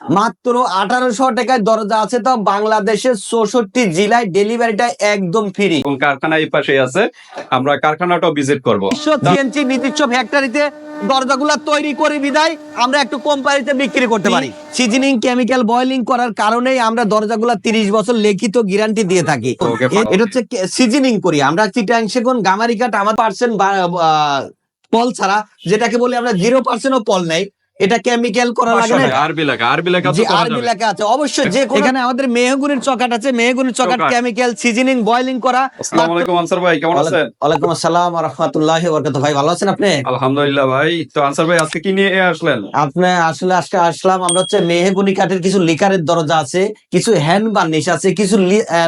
মাত্র আঠারোশো টাকায় দরজা আছে তো বাংলাদেশের চৌষট্টি জেলায় ডেলিভারিটা একদম ফ্রি কারখানা এই পাশে আছে। আমরা কারখানাটাও ভিজিট করব। সিএনসি নিজস্ব ফ্যাক্টরিতে দরজাগুলো তৈরি করে বিদায় আমরা একটু বিক্রি করতে পারি। সিজনিং কেমিক্যাল বয়লিং করার কারণেই আমরা দরজাগুলো বছর লিখিত গ্যারান্টি দিয়ে থাকি। এটা হচ্ছে সিজনিং করি। আমরা চিটাং সেগুন গামারিকাট আমার পার্সেন্ট পল ছাড়া যেটাকে বলি আমরা জিরো পার্সেন্ট পল নেই। এটা কেমিক্যাল করা লাগে না। আরবি লেখা আরবি লেখা তো আরবি লেখা আছে। অবশ্যই যে এখানে আমাদের মেহগুনির চকাট আছে মেহগুনির চকাট। কেমিক্যাল সিজনিং বয়লিং করা। আসসালামু আলাইকুম আনসার ভাই কেমন আছেন? ওয়ালাইকুম আসসালাম রহমতুল্লাহ বরকত ভাই ভালো আছেন আপনি? আলহামদুলিল্লাহ ভাই। তো আনসার ভাই আজকে কি নিয়ে আসলেন? আপনি আসলে আজকে আসলাম আমরা হচ্ছে মেহগুনি কাঠের কিছু লিকারের দরজা আছে কিছু হ্যান্ড বার্নিশ আছে কিছু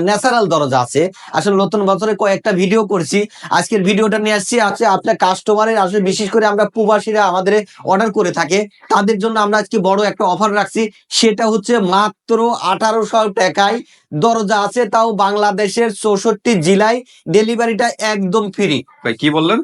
ন্যাচারাল দরজা আছে। আসলে নতুন বছরে কয়েকটা ভিডিও করছি। আজকের ভিডিওটা নিয়ে আসছি আছে আপনার কাস্টমারের আসলে বিশেষ করে আমরা প্রবাসীরা আমাদের অর্ডার করে থাকে। তাদের জন্য আমরা আজকে বড় একটা অফার রাখছি। সেটা হচ্ছে মাত্র আঠারোশো টাকায়। দরজা আছে, তাও বাংলাদেশের চৌষট্টি জেলায়। ডেলিভারিটা একদম ফ্রি ভাই, কি বললেন?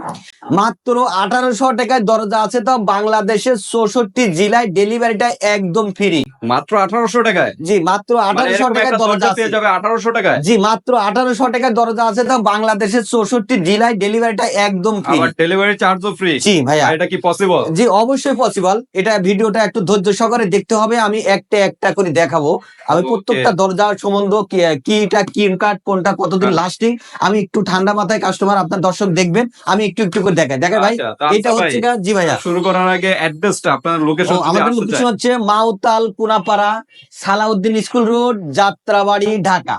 মাত্র আঠারোশো টাকায় দরজা আছে তাও বাংলাদেশের চৌষট্টি জেলায় ডেলিভারিটা একদম ফ্রি মাত্র আঠারোশো টাকায়? জি মাত্র মানে আঠারোশো টাকায় দরজা দরজা পেয়ে যাবে আঠারোশো টাকায়? জি মাত্র আঠারোশো টাকায় দরজা আছে তাও বাংলাদেশের চৌষট্টি জেলায় ডেলিভারিটা একদম ফ্রি ডেলিভারি চার্জও ফ্রি জি ভাইয়া। এটা কি পসিবল জি অবশ্যই পসিবল এটা ভিডিওটা একটু ধৈর্য সহকারে দেখতে হবে আমি একটা একটা করে দেখাবো। আমি প্রত্যেকটা দরজার সম্বন্ধ কি- কিটা কিন কার্ড কোনটা কতদিন হ্যাঁ। লাস্টিং আমি একটু ঠান্ডা মাথায় কাস্টমার আপনার দর্শক দেখবেন আমি একটু একটু করে দেখেন ভাই আচ্ছা, এটা হচ্ছে জি ভাইয়া। শুরু করার আগে অ্যাড্রেসটা আপনার লোকেশন আমাদের লোকেশন হচ্ছে মাউতাল কুনাপাড়া সালাউদ্দিন স্কুল রোড যাত্রাবাড়ি ঢাকা।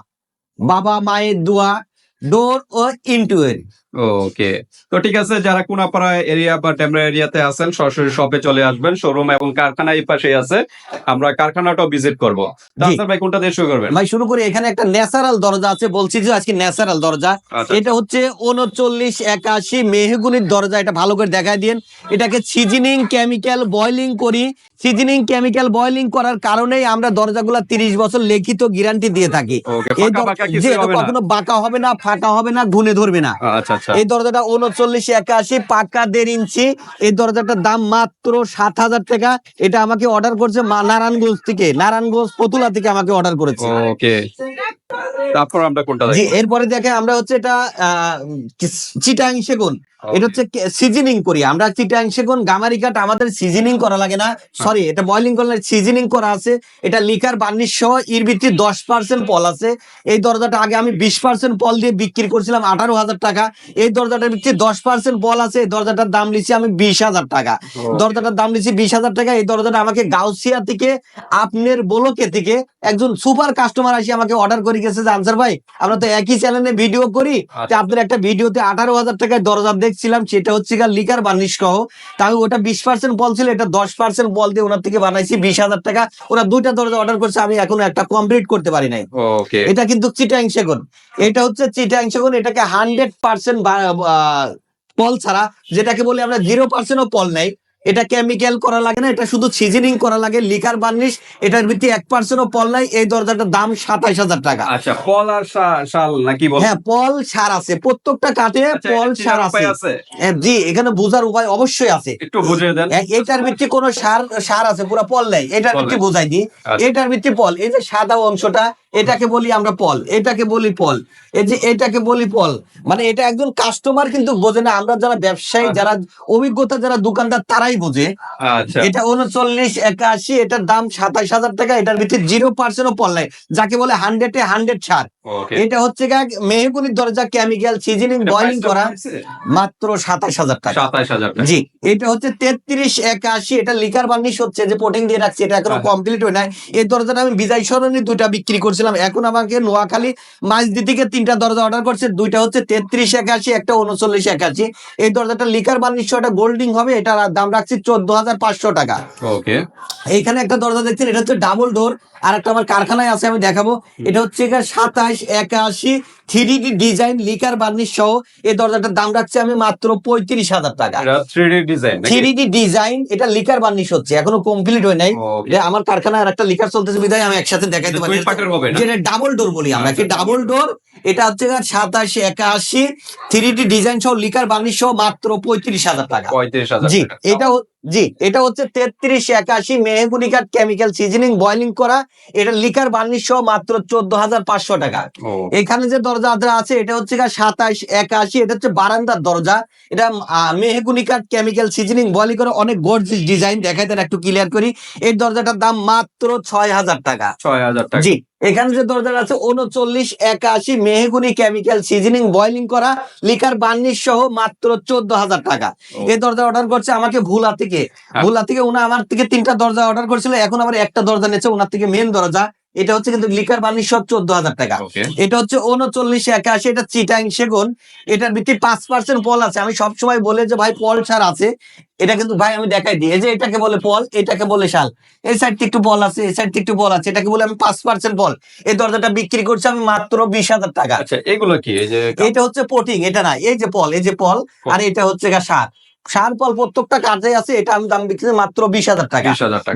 বাবা মায়ের দোয়া ডোর ও ইন্টুয়ের ওকে। তো ঠিক আছে যারা কোনাপাড়া এরিয়া বা ডেমরা এরিয়াতে আছেন সরাসরি শপে চলে আসবেন শোরুম এবং কারখানা এই আছে। আমরা কারখানাটাও ভিজিট করব। ভাই কোনটা দিয়ে শুরু করবেন? ভাই শুরু করি। এখানে একটা ন্যাচারাল দরজা আছে বলছি যে আজকে ন্যাচারাল দরজা। আচ্ছা। এটা হচ্ছে উনচল্লিশ একাশি মেহগুনির দরজা। এটা ভালো করে দেখায় দিন এটাকে সিজনিং কেমিক্যাল বয়লিং করি। সিজনিং কেমিক্যাল বয়লিং করার কারণেই আমরা দরজাগুলা তিরিশ বছর লিখিত গ্যারান্টি দিয়ে থাকি। কখনো বাঁকা হবে না ফাঁকা হবে না ঘুনে ধরবে না। আচ্ছা এই দরজাটা উনচল্লিশ একাশি পাকা দেড় ইঞ্চি। এই দরজাটার দাম মাত্র সাত হাজার টাকা। এটা আমাকে অর্ডার করছে নারায়ণগঞ্জ থেকে। নারায়ণগঞ্জ পতুলা থেকে আমাকে অর্ডার করেছে। ওকে। তারপর আমরা কোনটা জি এরপরে দেখে আমরা হচ্ছে এটা আহ, চিটাং সেগুন। এটা হচ্ছে সিজনিং করি। আমরা চিটাং সেগুন গামারিকাট আমাদের সিজনিং করা লাগে না। সরি এটা বয়লিং করলে সিজনিং করা আছে। এটা লিকার বার্নিশ সহ এর ভিত্তি দশ পার্সেন্ট পল আছে। এই দরজাটা আগে আমি বিশ পার্সেন্ট পল দিয়ে বিক্রি করছিলাম আঠারো হাজার টাকা। এই দরজাটার ভিত্তি দশ পার্সেন্ট পল আছে। এই দরজাটার দাম লিছি আমি বিশ হাজার টাকা। দরজাটার দাম লিছি বিশ হাজার টাকা। এই দরজাটা আমাকে গাউসিয়া থেকে আপনার বলকে থেকে একজন সুপার কাস্টমার আসি আমাকে অর্ডার করে গেছে যে আনসার ভাই। আমরা তো একই চ্যানেলে ভিডিও করি। আপনার একটা ভিডিওতে আঠারো হাজার টাকায় দরজা দেখছিলাম সেটা হচ্ছে গা লিকার বার্নিশ সহ। তা আমি ওটা বিশ পার্সেন্ট বল ছিল এটা দশ পার্সেন্ট বল দিয়ে ওনার থেকে বানাইছি বিশ হাজার টাকা। ওরা দুইটা দরজা অর্ডার করছে আমি এখন একটা কমপ্লিট করতে পারি নাই। এটা কিন্তু চিটাং সেগুন। এটা হচ্ছে চিটাং সেগুন এটাকে হান্ড্রেড পার্সেন্ট পল ছাড়া যেটাকে বলি আমরা জিরো পার্সেন্টও পল নেই। এটা কেমিক্যাল করা লাগে না এটা শুধু সিজনিং করা লাগে লিকার বার্নিশ এটার ভিত্তি এক পার্সেন্টও পল নাই এই দরজাটার দাম সাতাইশ হাজার টাকা। আচ্ছা পল আর শাল নাকি হ্যাঁ পল সার আছে প্রত্যেকটা কাঠে আচ্ছা, পল সার আছে। হ্যাঁ, জি এখানে বোঝার উপায় অবশ্যই আছে। একটু বুঝিয়ে দেন। এটার ভিত্তি কোনো সার সার আছে পুরো পল নেই। এটার ভিত্তি। বোঝাই দিই। আচ্ছা। এটার ভিত্তি পল এই যে সাদা অংশটা এটাকে বলি আমরা পল এটাকে বলি পল। এই যে এটাকে বলি পল মানে এটা একজন কাস্টমার কিন্তু বোঝে না আমরা যারা ব্যবসায়ী আচ্ছা। যারা অভিজ্ঞতা যারা দোকানদার তারাই বোঝে। আচ্ছা। এটা উনচল্লিশ একাশি এটার দাম সাতাশ হাজার টাকা এটার ভিতরে জিরো পার্সেন্টও পল নাই। যাকে বলে হান্ড্রেডে হান্ড্রেড ওকে এটা হচ্ছে মেহগুনির দরজা কেমিক্যাল সিজনিং বয়লিং করা মাত্র সাতাইশ হাজার টাকা। সাতাইশ হাজার জি এটা হচ্ছে তেত্রিশ একাশি এটা লিকার বার্নিশ হচ্ছে যে পোটিং দিয়ে রাখছি এটা এখনও আচ্ছা। কমপ্লিট হয় নাই। এই দরজাটা আমি বিজয় সরণি দুইটা বিক্রি করছিলাম। এখন আমাকে নোয়াখালী মাঝদি থেকে তিনটা দরজা অর্ডার করছে। দুইটা হচ্ছে তেত্রিশ একাশি একটা উনচল্লিশ একাশি। এই দরজাটা লিকার বার্নিশ এটা গোল্ডিং হবে এটা দাম রাখছি চোদ্দ হাজার পাঁচশো টাকা। ওকে এইখানে একটা দরজা দেখছেন এটা হচ্ছে ডাবল ডোর আর একটা আমার কারখানায় আছে আমি দেখাবো। এটা হচ্ছে সাতাশ একাশি three D design lacquer varnish সহ এই দরজাটার দাম রাখছি আমি মাত্র পঁয়ত্রিশ হাজার টাকা। Three D design three D design এটা লিকার বার্নিশ হচ্ছে এখনও কমপ্লিট হয় নাই। আমার কারখানায় আর একটা লিকার চলতেছে বিধায় আমি একসাথে দেখাইতে পারি। দুই পার্টের হবে না? যেটা ডাবল ডোর বলি আমরা কি আচ্ছা, ডাবল ডোর এটা হচ্ছে সাতাশি একাশি। থ্রি ডি ডিজাইন সহ লিকার বার্নিশ সহ মাত্র পঁয়ত্রিশ হাজার টাকা। পঁয়ত্রিশ হাজার জি এটা জি এটা হচ্ছে তেত্রিশ একাশি মেহগুনি কাঠ কেমিক্যাল সিজনিং বয়লিং করা। এটা লিকার বার্নিশ সহ মাত্র চোদ্দ হাজার পাঁচশো টাকা। এখানে যে দরজা আছে এটা হচ্ছে সাতাশ একাশি এটা হচ্ছে বারান্দার দরজা। এটা কাঠ কেমিক্যাল সিজনিং বয়লিং করে অনেক গর্জিস ডিজাইন দেখাই দেন একটু ক্লিয়ার করি। এই দরজাটার দাম মাত্র ছয় হাজার টাকা। ছয় হাজার টাকা। জি এখানে যে দরজাটা আছে উনচল্লিশ একাশি মেহগুনি কেমিক্যাল সিজনিং বয়লিং করা লিকার বার্নিশ সহ মাত্র চোদ্দ হাজার টাকা। এই দরজা অর্ডার করছে আমাকে ভুলা থেকে। হ্যাঁ। ভুলা থেকে উনি আমার থেকে তিনটা দরজা অর্ডার করেছিল এখন আবার একটা দরজা নিচ্ছে ওনার থেকে মেন দরজা। এটা হচ্ছে কিন্তু লিকার বার্নিশ সহ চোদ্দ হাজার টাকা। এটা হচ্ছে উনচল্লিশ একাশি এটা চিটাং সেগুন। এটার ভিত্তি পাঁচ পার্সেন্ট পল আছে। আমি সবসময় বলে যে ভাই পল ছাড় আছে। এটা কিন্তু ভাই আমি দেখাই দিই। যে এটাকে বলে পল এটাকে বলে শাল। এই সাইড থেকে একটু বল আছে এই সাইড থেকে একটু বল আছে। এটাকে বলে আমি পাঁচ পার্সেন্ট বল এই দরজাটা বিক্রি করছি আমি মাত্র বিশ হাজার টাকা। আচ্ছা এগুলো কি? এটা হচ্ছে পোটিং এটা না। এই যে পল এই যে পল। আর এটা হচ্ছে গা সার। সার পল প্রত্যেকটা কাজে আছে এটা আমি দাম বিক্রি মাত্র বিশ হাজার টাকা।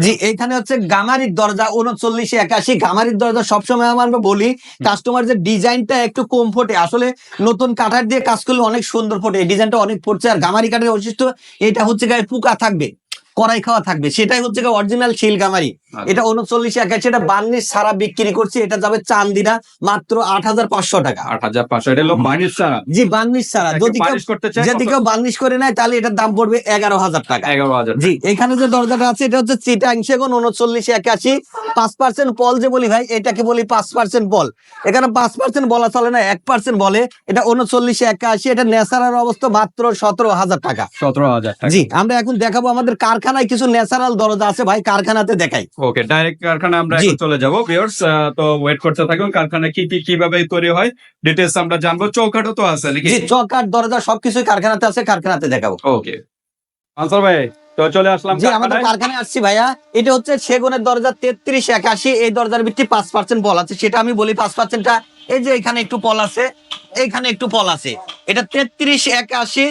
জি এইখানে হচ্ছে গামারির দরজা উনচল্লিশে একাশি। গামারির দরজা সবসময় আমরা বলি কাস্টমার যে ডিজাইনটা একটু কম ফোটে আসলে নতুন কাঠার দিয়ে কাজ করলে অনেক সুন্দর ফোটে এই ডিজাইনটা অনেক ফুটছে আর গামারি কাঠের বৈশিষ্ট্য এটা হচ্ছে গায়ে পোকা থাকবে কড়াই খাওয়া থাকবে সেটাই হচ্ছে অরিজিনাল শিল গামারি। এটা উনচল্লিশে একাশি এটা বার্নিশ সারা বিক্রি করছি এটা যাবে চান্দিনা মাত্র আট হাজার পাঁচশো টাকা। আট হাজার পাঁচশো এটা হলো বার্নিশ ছাড়া? জি বার্নিশ সারা যদি যদি কেউ বার্নিশ করে নেয় তাহলে এটার দাম পড়বে এগারো হাজার টাকা। এগারো হাজার জি এখানে যে দরজাটা আছে এটা হচ্ছে চিটাং সেগুন উনচল্লিশ একাশি পাঁচ পার্সেন্ট পল যে বলি ভাই এটাকে বলি পাঁচ পার্সেন্ট পল এখানে পাঁচ পার্সেন্ট বলা চলে না এক পার্সেন্ট বলে। এটা উনচল্লিশ একাশি এটা ন্যাচারাল অবস্থা মাত্র সতেরো হাজার টাকা। সতেরো হাজার টাকা। জি আমরা এখন দেখাবো আমাদের কারখানায় কিছু ন্যাচারাল দরজা আছে ভাই কারখানাতে দেখাই। ওকে ডাইরেক্ট কারখানা আমরা এখন চলে যাব ভিউয়ার্স তো ওয়েট করতে থাকুন কারখানা কি কি কীভাবে তৈরি হয় ডিটেলস আমরা জানব। চৌকাঠও তো আছে নাকি? জি চকার দরজা সবকিছুই কারখানাতে আছে কারখানাতে দেখাবো। ওকে আনসার ভাই তো চলে আসলাম জি আমাদের কারখানায়। আসছি ভাইয়া। এটা হচ্ছে সেগুনের দরজা তেত্রিশ একাশি এই দরজার ভিত্তি পাঁচ পার্সেন্ট বল আছে সেটা আমি বলি পাঁচ পার্সেন্টটা এই যে এখানে একটু পল আছে এখানে একটু পল আছে। এটা তেত্রিশ একাশি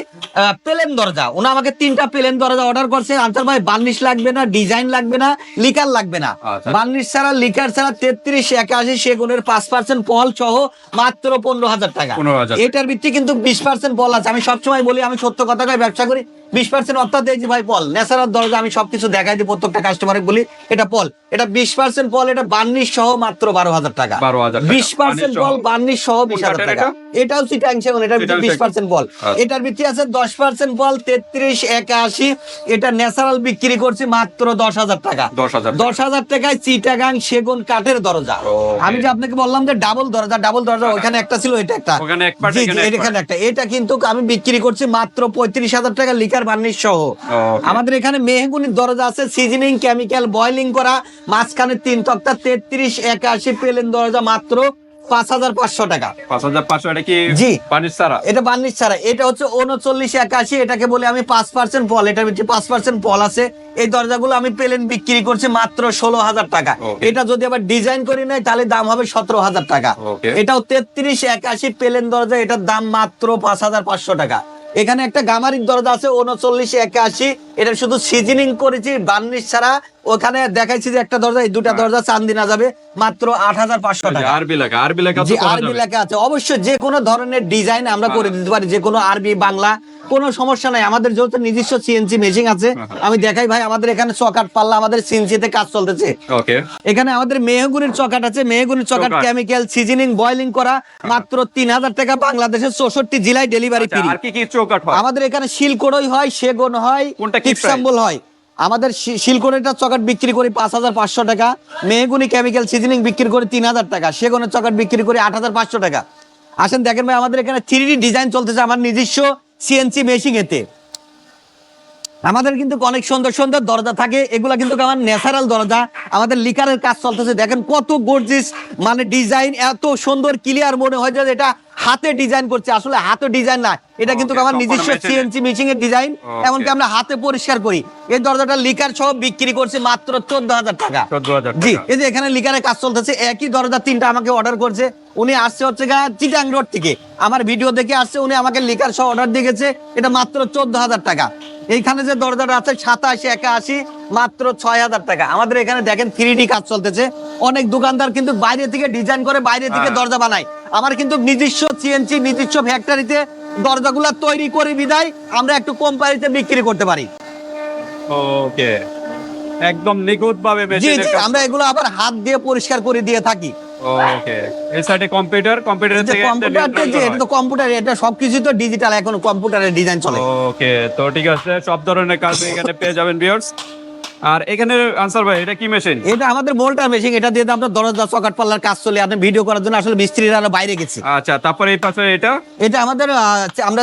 প্লেন দরজা। ওনা আমাকে তিনটা প্লেন দরজা অর্ডার করছে। আনসার ভাই বার্নিশ লাগবে না ডিজাইন লাগবে না লিকার লাগবে না। আচ্ছা। বার্নিশ ছাড়া লিকার ছাড়া তেত্রিশ একাশি সেগুনের পাঁচ পার্সেন্ট পল সহ মাত্র পনেরো হাজার টাকা। এটার ভিত্তি কিন্তু বিশ পার্সেন্ট বল আছে। আমি সবসময় বলি আমি সত্য কথা কয়ে ব্যবসা করি। বিশ পার্সেন্ট অর্থাৎ এই যে ভাই পল ন্যাচারাল দরজা আমি সবকিছু দেখাই দিই প্রত্যেকটা কাস্টমারে বলি এটা পল এটা বিশ পার্সেন্ট পল এটা বার্নিশ সহ মাত্র বারো হাজার টাকা। বারো হাজার বিশ পার্সেন্ট সহ। বার্নিশ সহ বিশ হাজার টাকা। এটাও চিটাং সেগুন এটার চিটাং বিশ পার্সেন্ট বল। আচ্ছা। এটার ভিত্তি আছে দশ পার্সেন্ট বল তেত্রিশ একাশি। এটা ন্যাচারাল বিক্রি করছি মাত্র দশ হাজার টাকা। দশ হাজার টাকায় চিটাগাং সেগুন কাঠের দরজা। আমি যে আপনাকে বললাম যে ডাবল দরজা ডাবল দরজা ওখানে একটা ছিল এটা একটা। এখানে একটা। এটা কিন্তু আমি বিক্রি করছি মাত্র পঁয়ত্রিশ হাজার টাকা লিকার বার্নিশ সহ। আমাদের এখানে মেহগুনির দরজা আছে সিজনিং কেমিক্যাল বয়লিং করা মাঝখানে তিন তক্তা তেত্রিশ একাশি পেলেন দরজা মাত্র পাঁচ হাজার পাঁচশো টাকা। পাঁচ হাজার পাঁচশো এটা কি জি। বার্নিশ ছাড়া? এটা বার্নিশ ছাড়া। এটা হচ্ছে উনচল্লিশ একাশি এটাকে বলে আমি পাঁচ পার্সেন্ট পল এটার ভিতরে পাঁচ পার্সেন্ট পল আছে। এই দরজাগুলো আমি প্লেন বিক্রি করছি মাত্র ষোলো হাজার টাকা। এটা যদি আবার ডিজাইন করি নেয় তাহলে দাম হবে সতেরো হাজার টাকা। এটাও তেত্রিশ একাশি প্লেন দরজা। এটার দাম মাত্র পাঁচ হাজার পাঁচশো টাকা। এখানে একটা গামারির দরজা আছে উনচল্লিশ একাশি। এটা শুধু সিজনিং করেছি বার্নিশ ছাড়া। ওখানে দেখাইছি যে একটা দরজা এই দুটা দরজা চান্দিনা যাবে মাত্র আট হাজার পাঁচশো টাকা। আরবি লেখা আরবি লেখা যে আরবি লেখা আছে। অবশ্যই যে কোনো ধরনের ডিজাইন আমরা করে দিতে পারি যে কোনো আরবি বাংলা কোনো সমস্যা নাই। আমাদের যেহেতু নিজস্ব সিএনসি মেশিন আছে আমি দেখাই ভাই আমাদের এখানে চকাট পাল্লা আমাদের সিএনসিতে কাজ চলতেছে। এখানে আমাদের মেহগুনির চকাট আছে। মেহগুনির চকাট। কেমিক্যাল সিজনিং বয়লিং করা মাত্র তিন হাজার টাকা বাংলাদেশের চৌষট্টি জেলায় ডেলিভারি আচ্ছা, ফ্রি হয়? আমাদের এখানে শিলকড়ই হয় সেগুন হয়। কোনটা টিপসাম্বল হয়। আমাদের শি- শিলকড়িটার চকাট বিক্রি করি পাঁচ হাজার পাঁচশো টাকা মেহগুনি কেমিক্যাল সিজনিং বিক্রি করি তিন হাজার টাকা সেগুনের চকাট বিক্রি করি আট হাজার পাঁচশো টাকা। আসেন দেখেন ভাই আমাদের এখানে থ্রি ডিজাইন চলতেছে আমার নিজস্ব সিএনসি মেশিং এতে। আমাদের কিন্তু অনেক সুন্দর সুন্দর দরজা থাকে এগুলা কিন্তু আমার ন্যাচারাল দরজা। আমাদের লিকারের কাজ চলতেছে দেখেন কত গর্জিস মানে ডিজাইন এত সুন্দর ক্লিয়ার মনে হয় যে এটা হাতে ডিজাইন করছে আসলে হাতে ডিজাইন না। এটা কিন্তু আমার নিজস্ব সিএনসি মেশিং এর ডিজাইন এমনকি আমরা হাতে পরিষ্কার করি। এই দরজাটা লিকার সহ বিক্রি করছে মাত্র চোদ্দ হাজার টাকা। জি এই যে এখানে লিকারের কাজ চলতেছে একই দরজা তিনটা আমাকে অর্ডার করছে। উনি আসছে হচ্ছে গা চিটাং রোড থেকে। আমার ভিডিও দেখে আসছে উনি আমাকে লিকার সহ অর্ডার দিয়ে গেছে। এটা মাত্র চোদ্দ হাজার টাকা। এইখানে যে দরজাটা আছে সাতাশি একাশি মাত্র ছয় হাজার টাকা। আমাদের এখানে দেখেন থ্রি ডি কাজ চলতেছে। অনেক দোকানদার কিন্তু বাইরে থেকে ডিজাইন করে বাইরে থেকে হ্যাঁ। দরজা বানায়। আমার কিন্তু নিজস্ব সিএনসি নিজস্ব ফ্যাক্টরিতে দরজাগুলো তৈরি করে বিদায় আমরা একটু কম প্রাইসে বিক্রি করতে পারি। ওকে। একদম নিখুঁত ভাবে জি জি আমরা এগুলো আবার হাত দিয়ে পরিষ্কার করে দিয়ে থাকি। ওকে। এই সাইডে কম্পিউটার কম্পিউটার থেকে কম্পিউটার যে এটা তো কম্পিউটার এটা সবকিছু তো ডিজিটাল এখন কম্পিউটারের ডিজাইন চলে। ওকে তো ঠিক আছে সব ধরনের কাজ এখানে পেয়ে যাবেন ভিউয়ার্স আর এখানে আনসার ভাই এটা কি মেশিন এটা আমাদের মোল্টার মেশিন এটা দিয়ে দরজা চকাট পাল্লার কাজ চলে আপনি ভিডিও করার জন্য আসলে মিস্ত্রিরা বাইরে গেছে। আচ্ছা তারপরে এই পাশে এটা? এটা আমাদের আমরা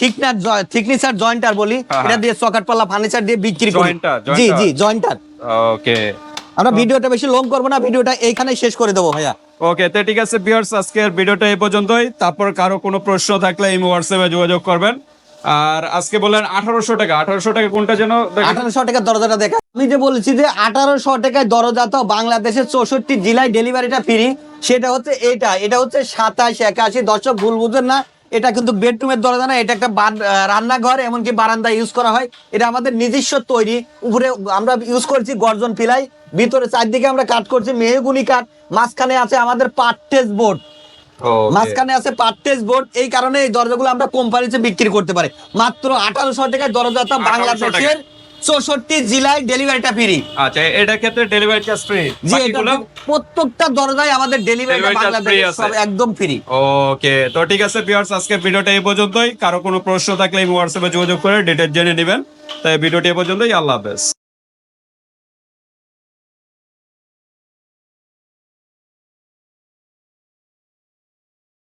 থিকনার থিকনেসার জয়েন্টার বলি হ্যাঁ, এটা দিয়ে চকাট পাল্লা ফার্নিচার দিয়ে বিক্রি করি। জি জি জয়েন্টার ওকে আমরা ভিডিওটা বেশি লং করব না ভিডিওটা এইখানে শেষ করে দেবো ভাইয়া। ওকে তো ঠিক আছে ভিউয়ার্স আজকের ভিডিওটা এই পর্যন্তই। তারপর কারও কোনো প্রশ্ন থাকলে এই হোয়াটসঅ্যাপে যোগাযোগ করবেন। আর আজকে বললেন আঠারোশো টাকা। আঠারোশো টাকা কোনটা যেন আঠারোশো টাকার দরজাটা দেখা। আমি যে বলেছি যে আঠারোশো টাকায় দরজা তো বাংলাদেশের চৌষট্টি জেলায় ডেলিভারিটা ফ্রি সেটা হচ্ছে এটা এটা হচ্ছে সাতাশ, একাশি, দশক, ভুল বুঝেন না। এটা কিন্তু বেডরুমের দরজা না, এটা একটা রান্নাঘর, এমনকি বারান্দা ইউজ করা হয়। এটা আমাদের নিজস্ব তৈরি। উপরে আমরা ইউজ করছি গর্জন ফিলাই। ভিতরে চারদিকে আমরা কাট করছি, মেহগুনি কাঠ মাঝখানে আছে আমাদের পার্টেজ বোর্ড. মাঝখানে আছে পার্টেজ বোর্ড এই কারণে এই দরজাগুলো আমরা কোম্পানিতে বিক্রি করতে পারি। মাত্র আঠারোশো টাকায় দরজা তো 1800 বাংলাদেশের চৌষট্টি জেলায় ডেলিভারিটা ফ্রি আচ্ছা এটার ক্ষেত্রে ডেলিভারি চার্জ ফ্রি জি প্রত্যেকটা দরজায় আমাদের ডেলিভারি বাংলাদেশ সব একদম ফ্রি ওকে তো ঠিক আছে ভিউয়ার্স আজকে ভিডিওটা এই পর্যন্তই। কারও কোনো প্রশ্ন থাকলে হোয়াটসঅ্যাপে যোগাযোগ করে ডিটেল জেনে নেবেন। তাই ভিডিওটি এই পর্যন্তই। আল্লাহ হাফেজ।